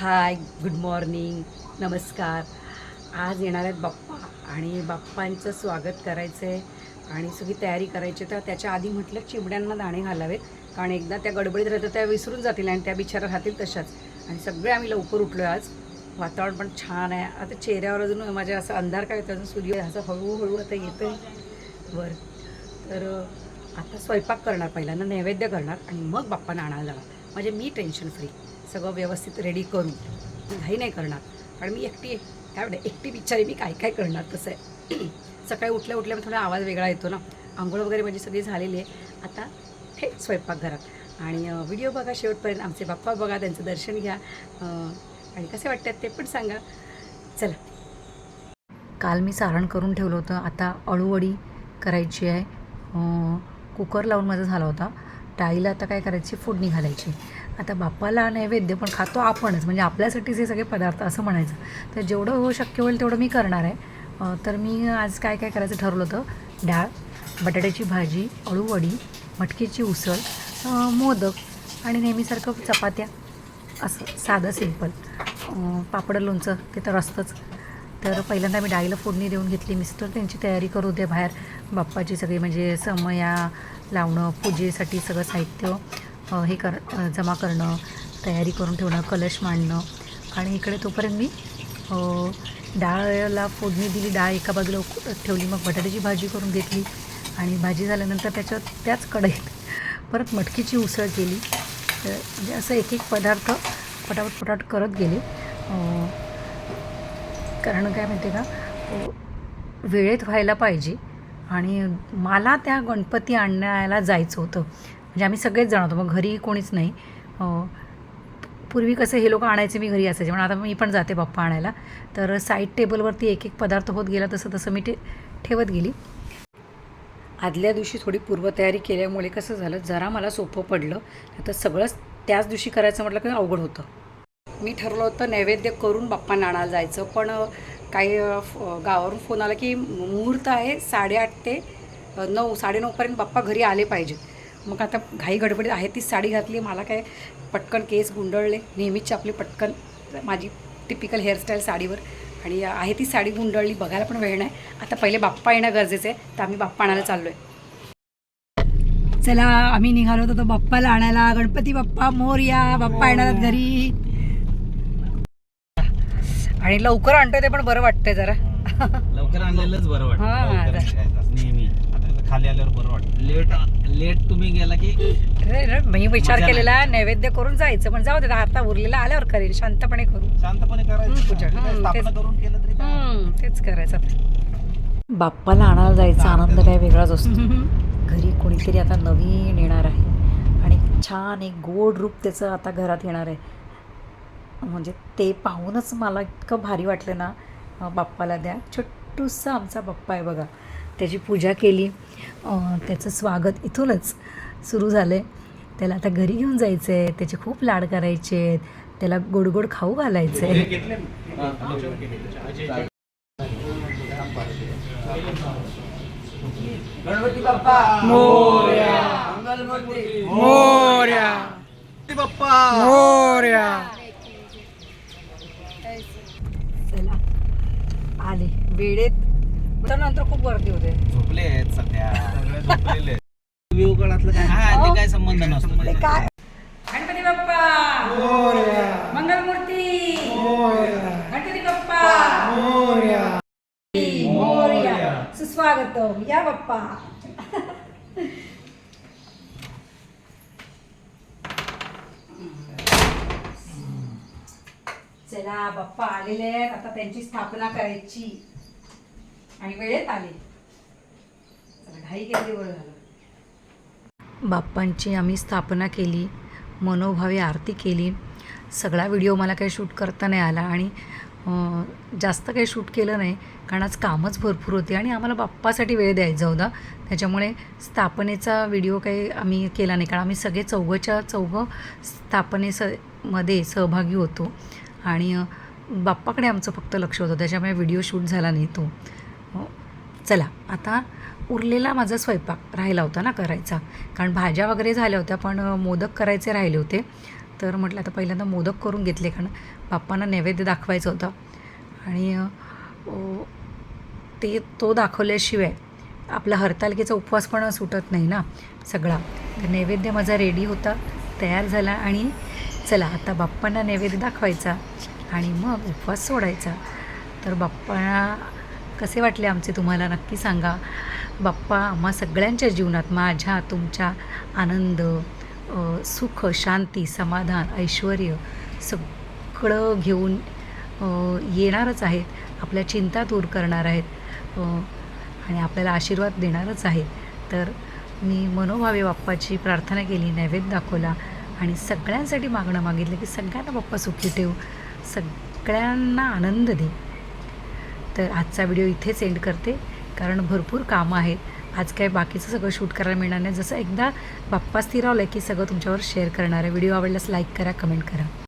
Hi good morning नमस्कार. आज येणार आहेत बाप्पा आणि बाप्पांचं स्वागत करायचं आहे आणि सगळी तयारी करायची. तर त्याच्या आधी म्हटलं चिमड्यांना दाणे घालावेत कारण एकदा त्या गडबडीत राहतं त्या विसरून जातील आणि त्या बिचारा राहतील तशाच. आणि सगळे आम्ही लवकर उठलो आज. वातावरण पण छान आहे. आता चेहऱ्यावर अजून माझ्या असं अंधार काय होतं अजून सूर्य असं हळूहळू आता येतं आहे बरं. तर आता स्वयंपाक करणार पहिल्यांदा नैवेद्य करणार आणि मग बाप्पांना आणायला जाणार. म्हणजे मी टेन्शन फ्री सगळं व्यवस्थित रेडी करून. काही घाई नाही करणार. कारण मी एकटी काय म्हणते एकटी बिचारी मी काय काय करणार? तसं आहे? सकाळी उठल्या उठल्या थोडा आवाज वेगळा येतो ना. आंघोळ वगैरे माझी सगळी झालेली आहे. आता थेट स्वयंपाकघरात आणि व्हिडिओ बघा शेवटपर्यंत. आमचे बाप्पा बघा त्यांचं दर्शन घ्या. आणि कसे वाटतात ते पण सांगा. चला. काल मी सारण करून ठेवलं होतं. आता अळूवडी करायची आहे. कुकर लावून माझा झाला होता. डाळीला आता काय करायची? फोडणी घालायची. आता बाप्पाला नैवेद्य पण खातो आपणच. म्हणजे आपल्यासाठीच हे सगळे पदार्थ असं म्हणायचं. तर जेवढं हो शक्य होईल तेवढं मी करणार आहे. तर मी आज काय काय करायचं ठरवलं होतं? डाळ बटाट्याची भाजी अळूवडी मटकीची उसळ मोदक आणि नेहमीसारखं चपात्या. असं साधं सिंपल. पापड लोणचं ते तर असतंच. तर पहिल्यांदा मी डाळीला फोडणी देऊन घेतली. मिस्टर त्यांची तयारी करू दे बाहेर. बाप्पाची सगळी म्हणजे समया लावणं पूजेसाठी सगळं साहित्य. हे कर जमा करणं तयारी करून ठेवणं कलश मांडणं. आणि इकडे तोपर्यंत मी डाळला फोडणी दिली डाळ एका बाजूला ठेवली मग बटाट्याची भाजी करून घेतली. आणि भाजी झाल्यानंतर त्याच्यात त्याच कढईत परत मटकीची उसळ केली. म्हणजे असं एक एक पदार्थ पटापट पटापट करत गेले. कारण काय माहिती आहे का वेळेत व्हायला पाहिजे. आणि मला त्या गणपती आणायला जायचं होतं. म्हणजे आम्ही सगळेच जण होतो मग घरी कोणीच नाही. पूर्वी कसं हे लोक आणायचे मी घरी असायचे म्हणून आता मी पण जाते बाप्पा आणायला. तर साईड टेबलवरती एक एक पदार्थ होत गेला तसं तसं मी ते ठेवत गेली. आदल्या दिवशी थोडी पूर्वतयारी केल्यामुळे कसं झालं जरा मला सोपं पडलं आता सगळंच त्याच दिवशी करायचं म्हटलं की अवघड होतं. मी ठरलं होतं नैवेद्य करून बाप्पांना आणायला जायचं पण काही गावावरून फोन आला की मुहूर्त आहे साडेआठ ते नऊ साडेनऊपर्यंत बाप्पा घरी आले पाहिजेत. मग आता घाई गडबडीत आहे ती साडी घातली मला काय पटकन केस गुंडळले. नेहमीची आपली पटकन माझी टिपिकल हेअरस्टाईल साडीवर. आणि आहे ती साडी गुंडळली बघायला पण वेळ नाही. आता पहिले बाप्पा येणं गरजेचं आहे तर आम्ही बाप्पा आणायला चाललो आहे चला आम्ही निघालो होतो तो बाप्पाला आणायला. गणपती बाप्पा मोर या बाप्पा येणार घरी. आणि लवकर आणतोय ते पण बरं वाटतंय जरा. लवकर आणलेलंच बरं वाटतं. नेहमी. खाली आल्यावर बरं वाटतं. लेट लेट तुम्ही गेला की अरे रे, मी विचार मजा केलेला नैवेद्य करून जायचं पण जाऊ दे आता उरलेला आल्यावर करेल शांतपणे करू. शांतपणे हम्म, करायचं पूजा. काय हम्म, स्थापना तेच. करून केलं तरी काय? हम्म, तेच करायचं बाप्पाला आणायला जायचा आनंद काय वेगळाच असतो. घरी कोणीतरी आता नवीन येणार आहे. आणि छान एक गोड रूप त्याचं आता घरात येणार आहे. म्हणजे ते पाहूनच मला इतकं भारी वाटलं ना. अं, बाप्पाला द्या. छोटूसा आमचा बाप्पा आहे बघा. त्याची पूजा केली. अं, त्याचं स्वागत इथूनच सुरू झालं आहे त्याला आता घरी घेऊन जायचं आहे त्याचे खूप लाड करायचे आहेत. त्याला गोड गोड खाऊ घालायचं आहे गणपती बाप्पा! बाप्पा चला. आले. वेळेत तर नंतर खूप गर्दी होते. झोपले आहेत सध्या. सगळे झोपलेले व्ह्यू काळातलं काय? हा ते काय संबंध नसतो ते काय? गणपती बाप्पा! मंगलमूर्ती! गणपती बाप्पा! मोरया. सुस्वागतम. या बाप्पा. चला बाप्पा आलेले आहेत. आता त्यांची स्थापना करायची. आणि वेळेत आले. घाई केली वर झालं बाप्पांची आम्ही स्थापना केली मनोभावे आरती केली. सगळा व्हिडिओ मला काही शूट करता नाही आला आणि जास्त काही शूट केलं नाही कारण आज कामच भरपूर होते आणि आम्हाला बाप्पासाठी वेळ द्यायचा होता. त्याच्यामुळे स्थापनेचा व्हिडिओ काही आम्ही केला नाही कारण आम्ही सगळे चौघच्या चौघं स्थापनेस मध्ये सहभागी होतो. आणि बाप्पाकडे आमचं फक्त लक्ष होतं त्याच्यामुळे व्हिडिओ शूट झाला नाही तो. चला आता उरलेला माझा स्वयंपाक राहिला होता ना करायचा. कारण भाज्या वगैरे झाल्या होत्या पण मोदक करायचे राहिले होते. तर म्हटलं आता पहिल्यांदा मोदक करून घेतले कारण बाप्पांना नैवेद्य दाखवायचं होतं. आणि ते तो दाखवल्याशिवाय आपला हरतालिकेचा उपवास पण सुटत नाही ना सगळा. तर नैवेद्य माझा रेडी होता तयार झाला आणि चला आता बाप्पांना नैवेद्य दाखवायचा आणि मग उपवास सोडायचा. तर बाप्पांना कसे वाटले आमचे तुम्हाला? नक्की सांगा. बाप्पा आम्हा सगळ्यांच्या जीवनात माझ्या तुमच्या आनंद सुख शांती समाधान ऐश्वर सगळं घेऊन येणारच आहेत. आपल्या चिंता दूर करणार आहेत. आणि आपल्याला आशीर्वाद देणारच आहेत. तर मी मनोभावे बाप्पाची प्रार्थना केली नैवेद्य दाखवला आणि सगळ्यांसाठी मागणं मागितलं की सगळ्यांना बाप्पा सुखी ठेव. सगळ्यांना आनंद दे. तर आजचा व्हिडिओ इथेच एंड करते. कारण भरपूर कामं आहेत. आज काय बाकीचं सगळं शूट करायला मिळणार नाही. जसं एकदा बाप्पा स्थिरावलं की सगळं तुमच्यावर शेअर करणार आहे. व्हिडिओ आवडल्यास लाईक करा कमेंट करा.